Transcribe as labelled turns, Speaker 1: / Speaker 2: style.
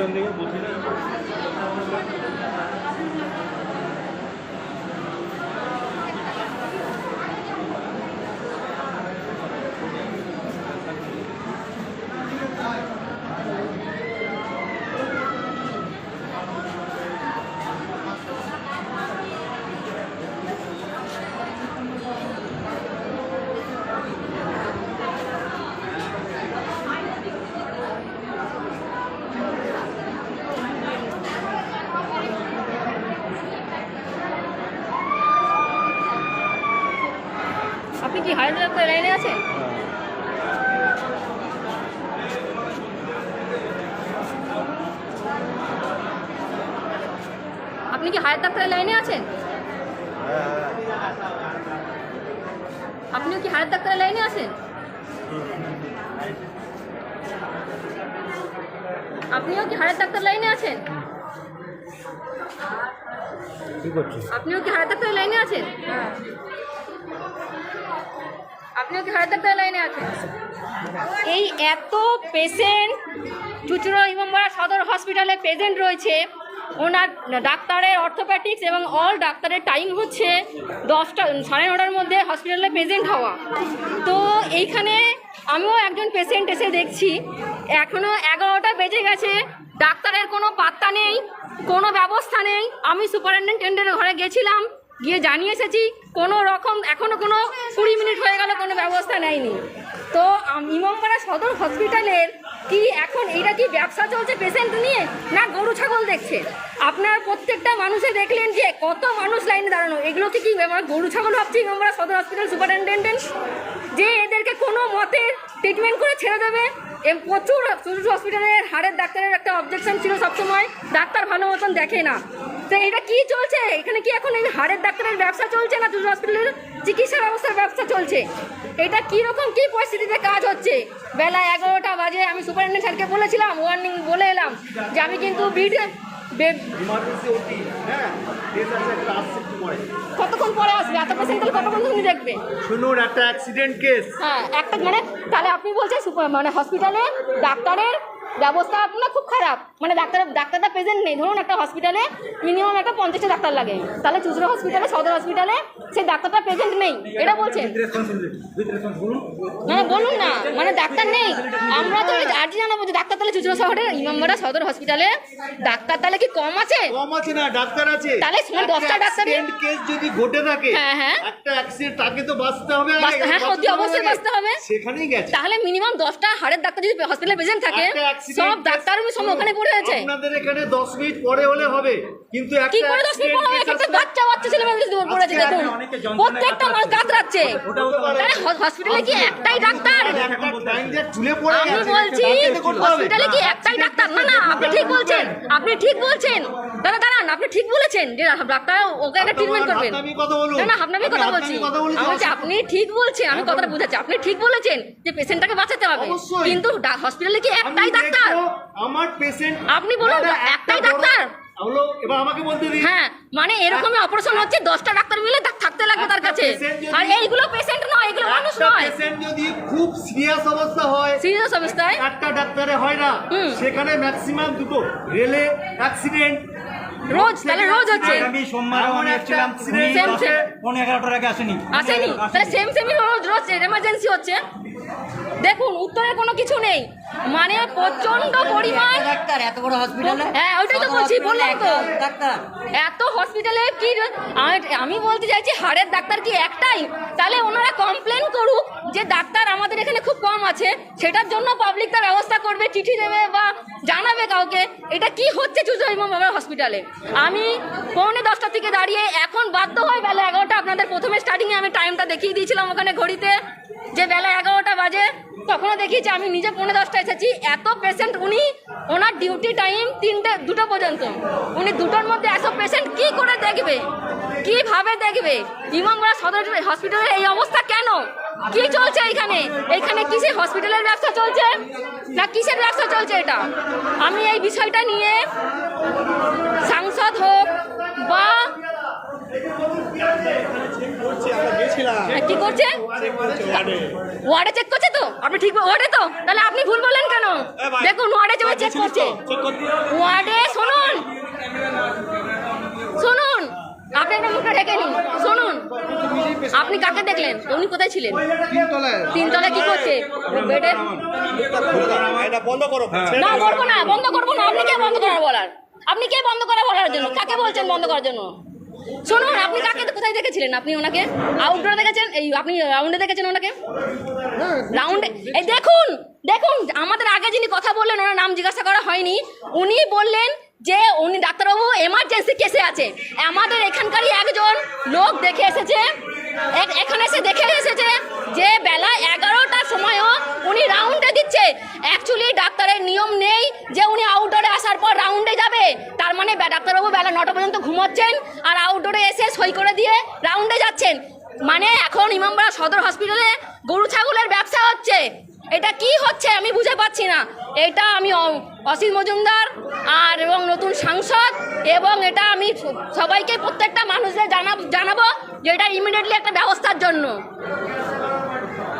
Speaker 1: এখান থেকে না
Speaker 2: আপনি কি হায়দ্রাবাদ লাইনে আছেন আপনি কি হায়াত ডাক্তারের লাইনে আছেন? আপনিও কি হায়াত ডাক্তারের লাইনে আছেন? আপনিও কি হায়াত ডাক্তার লাইনে আছেন? আপনিও কি হায়াত ডাক্তারের লাইনে আছেন? আপনিও কি লাইনে আছেন? এই এত পেশেন্ট চুচুড়ো ইমামবাড়া সদর হসপিটালে প্রেজেন্ট রয়েছে। ওনার ডাক্তারের অর্থোপ্যাটিক্স এবং অল ডাক্তারের টাইম হচ্ছে দশটা, সাড়ে নটার মধ্যে হসপিটালে প্রেজেন্ট হওয়া। তো এইখানে আমিও একজন পেশেন্ট এসে দেখছি। এখনও এগারোটা বেজে গেছে, ডাক্তারের কোনো পাত্তা নেই, কোনো ব্যবস্থা নেই। আমি সুপারিনটেন্ডেন্টের ঘরে গেছিলাম গিয়ে জানিয়ে এসেছি, কোনো রকম এখনও কোনো কুড়ি মিনিট হয়ে গেল, কোনো ব্যবস্থা নেয়নি। তো ইমামবাড়া সদর হসপিটালের কি এখন এইটা কি ব্যবসা চলছে পেশেন্ট নিয়ে, না গরু ছাগল দেখছে? আপনার প্রত্যেকটা মানুষে দেখলেন যে কত মানুষ লাইনে দাঁড়ানো। এগুলোকে কি আমরা গরু ছাগল ভাবছি ইমামবাড়া সদর হসপিটাল সুপারিনটেন্ডেন্ট যে এদেরকে কোনো মতে ট্রিটমেন্ট করে ছেড়ে দেবে। প্রচুর হসপিটালের হাড়ের ডাক্তারের একটা অবজেকশন ছিল সবসময়। ডাক্তার ভালো মতন দেখে না। তো এটা কি চলছে? এখানে কি এখন এই হাড়ের ডাক্তারের ব্যবসা চলছে না চুরুচ হসপিটালের চিকিৎসা ব্যবস্থার ব্যবসা চলছে। এটা কি রকম কি পরিস্থিতিতে কাজ হচ্ছে? বেলা এগারোটা বাজে আমি সুপারিনটেন্ডেন্ট স্যারকে বলেছিলাম ওয়ার্নিং বলে এলাম যে আমি কিন্তু বিড
Speaker 3: হ্যাঁ?
Speaker 2: কতক্ষণ পরে আসবে? এত পেশেন্ট তাহলে কতক্ষণ তুমি দেখবে?
Speaker 3: শুনুন একটা অ্যাক্সিডেন্ট কেস
Speaker 2: হ্যাঁ একটা মানে তাহলে আপনি বলছেন সুপার- মানে হসপিটালে ডাক্তারের ব্যবস্থা আপনার খুব খারাপ। মানে ডাক্তার ডাক্তারটা প্রেজেন্ট নেই। ধরুন একটা হসপিটালে মিনিমাম একটা পঞ্চাশটা ডাক্তার লাগে। তাহলে চুচড়া হসপিটালে সদর হসপিটালে সেই ডাক্তারটা প্রেজেন্ট নেই। এটা বলছেন মানে বলুন না মানে ডাক্তার নেই। আমরা তো আর্জি জানাব যে ডাক্তার তাহলে চুচড়া শহরে ইমামবাড়া সদর হসপিটালে ডাক্তার তাহলে কি কম আছে?
Speaker 3: কম আছে না ডাক্তার আছে।
Speaker 2: তাহলে শুনুন, দশটা ডাক্তারই-
Speaker 3: কেস যদি ঘটে থাকে
Speaker 2: হ্যাঁ, হ্যাঁ।
Speaker 3: একটা অ্যাক্সিডেন্ট তাকে তো বাঁচতে হবে
Speaker 2: হ্যাঁ, অতি অবশ্যই। বাঁচতে হবে।
Speaker 3: সেখানেই গেছে।
Speaker 2: তাহলে মিনিমাম দশটা হাড়ের ডাক্তার যদি হসপিটালে প্রেজেন্ট থাকে সব ডাক্তার সব ওখানে পড়ে আছে।
Speaker 3: আপনাদের এখানে 10 মিনিট পরে হলে হবে। কিন্তু একটা
Speaker 2: কি করে দশ মিনিট পর হবে? একটা বাচ্চা বাচ্চা ছেলে মেয়ে দূর পড়েছে
Speaker 3: আজকে
Speaker 2: দেখুন। প্রত্যেকটা মানুষ কাতরাচ্ছে। তাহলে হসপিটালে কি একটাই ডাক্তার?
Speaker 3: দিয়ে পড়ে
Speaker 2: আমি
Speaker 3: গেছে।
Speaker 2: বলছি। হসপিটালে কি একটাই ডাক্তার? না না আপনি ঠিক বলছেন। আপনি ঠিক বলছেন। দাদা দাঁড়ান আপনি ঠিক বলেছেন যে ডাক্তার ওকে একটা ট্রিটমেন্ট করবেন। না না কথা বলছি।
Speaker 3: কথা
Speaker 2: বলছি। আপনি ঠিক বলছেন। আমি কথাটা বুঝাচ্ছি। আপনি ঠিক বলেছেন যে পেশেন্টটাকে বাঁচাতে হবে। কিন্তু হসপিটালে কি একটাই ডাক্তার
Speaker 3: দেখব আমার পেশেন্ট
Speaker 2: আপনি বলুন, একটাই ডাক্তার?
Speaker 3: হলো এবার আমাকে বলতে দিন।
Speaker 2: হ্যাঁ মানে এরকমই অপারেশন হচ্ছে দশটা ডাক্তার মিলে থাক- থাকতে লাগবে তার কাছে। আর এইগুলো পেশেন্ট নয় এগুলো মানুষ
Speaker 3: একটা
Speaker 2: নয়।
Speaker 3: পেশেন্ট যদি খুব সিরিয়াস অবস্থা হয়
Speaker 2: সিরিয়াস অবস্থায়?
Speaker 3: একটা ডাক্তারে হয় না সেখানে ম্যাক্সিমাম দুটো রেলে অ্যাক্সিডেন্ট
Speaker 2: রোজ তাহলে রোজ হচ্ছে।
Speaker 4: আমি সোমবার
Speaker 3: accident
Speaker 2: Same,
Speaker 4: দশটা-
Speaker 2: same.
Speaker 4: পৌনে এগারোটার আগে আসেনি।
Speaker 2: আসেনি। তাহলে সেম সেমই রোজ রোজ এমার্জেন্সি হচ্ছে। দেখুন উত্তরে কোনো কিছু নেই। মানে প্রচণ্ড পরিমাণ
Speaker 5: ডাক্তার এত বড় হসপিটালে
Speaker 2: হ্যাঁ, ওইটাই তো বলছি, বললাম তো।
Speaker 5: ডাক্তার।
Speaker 2: এত হসপিটালে কি আমি- বলতে চাইছি হাড়ের ডাক্তার কি একটাই? তাহলে ওনারা কমপ্লেন করুক যে ডাক্তার আমাদের এখানে খুব কম আছে। সেটার জন্য পাবলিক তার ব্যবস্থা করবে চিঠি দেবে বা জানাবে কাউকে। এটা কি হচ্ছে ইমাম হসপিটালে আমি পৌনে দশটা থেকে দাঁড়িয়ে এখন বাধ্য হয় বেলা এগারোটা। আপনাদের প্রথমে স্টার্টিংয়ে আমি টাইমটা দেখিয়ে দিয়েছিলাম ওখানে ঘড়িতে। যে বেলা এগারোটা বাজে তখনও দেখিয়েছি আমি নিজে পৌনে দশটা এসেছি, এত পেশেন্ট উনি, ওনার ডিউটি টাইম তিনটে, দুটো পর্যন্ত। উনি দুটোর মধ্যে এত পেশেন্ট কি করে দেখবে? কীভাবে দেখবে? ইমামবাড়া সদর হসপিটালে এই অবস্থা কেন? কি চলছে এখানে? এখানে কিসের হসপিটালের ব্যবসা চলছে? না কিসের ব্যবসা চলছে এটা? আমি এই বিষয়টা নিয়ে সাংসদ হোক বা
Speaker 3: করছি আমরা গেছিলাম
Speaker 2: হ্যাঁ, কি করছে?
Speaker 3: ওয়ার্ডে
Speaker 2: চেক করছে তো? আপনি ঠিক ওয়ার্ডে তো? তাহলে আপনি ভুল বললেন কেন? দেখুন ওয়ার্ডে যাবে চেক করছে। ওয়ার্ডে শুনুন। শুনুন। আপনি একটা মুখটা ঢেকে নিন। শুনুন। আপনি কাকে দেখলেন? উনি কোথায় ছিলেন? তিনতলায়। কি করছে? বেডের
Speaker 3: এটা বন্ধ করো।
Speaker 2: না করব না। বন্ধ করব না। আপনি কে বন্ধ করার বলার? আপনি কে বন্ধ করা বলার জন্য? কাকে বলছেন বন্ধ করার জন্য? শুনুন, আপনি কাকে কোথায় দেখেছিলেন? আপনি ওনাকে আউটডোরে দেখেছেন? এই, আপনি রাউন্ডে দেখেছেন ওনাকে? রাউন্ডে এই দেখুন দেখুন, আমাদের আগে যিনি কথা বললেন, ওনার নাম জিজ্ঞাসা করা হয়নি। উনি বললেন যে, উনি ডাক্তারবাবু এমার্জেন্সি কেসে আছে। আমাদের এখানকারই একজন লোক দেখে এসেছে। এখানে এসে দেখে এসেছে যে, বেলা এগারোটার সময়ও উনি রাউন্ডে দিচ্ছে। অ্যাকচুয়ালি ডাক্তারের নিয়ম নেই যে উনি আউটডোরে আসার পর রাউন্ডে যাবে। তার মানে ডাক্তারবাবু বেলা নটা পর্যন্ত ঘুমোচ্ছেন আর আউটডোরে এসে সই করে দিয়ে রাউন্ডে যাচ্ছেন। মানে এখন ইমামবাড়া সদর হসপিটালে গরু ছাগলের ব্যবসা হচ্ছে। এটা কি হচ্ছে আমি বুঝে পাচ্ছি না। এটা আমি অসিত মজুমদার আর এবং নতুন সাংসদ এবং এটা আমি সবাইকে প্রত্যেকটা মানুষদের জানাব জানাব যে এটা ইমিডিয়েটলি একটা ব্যবস্থার জন্য।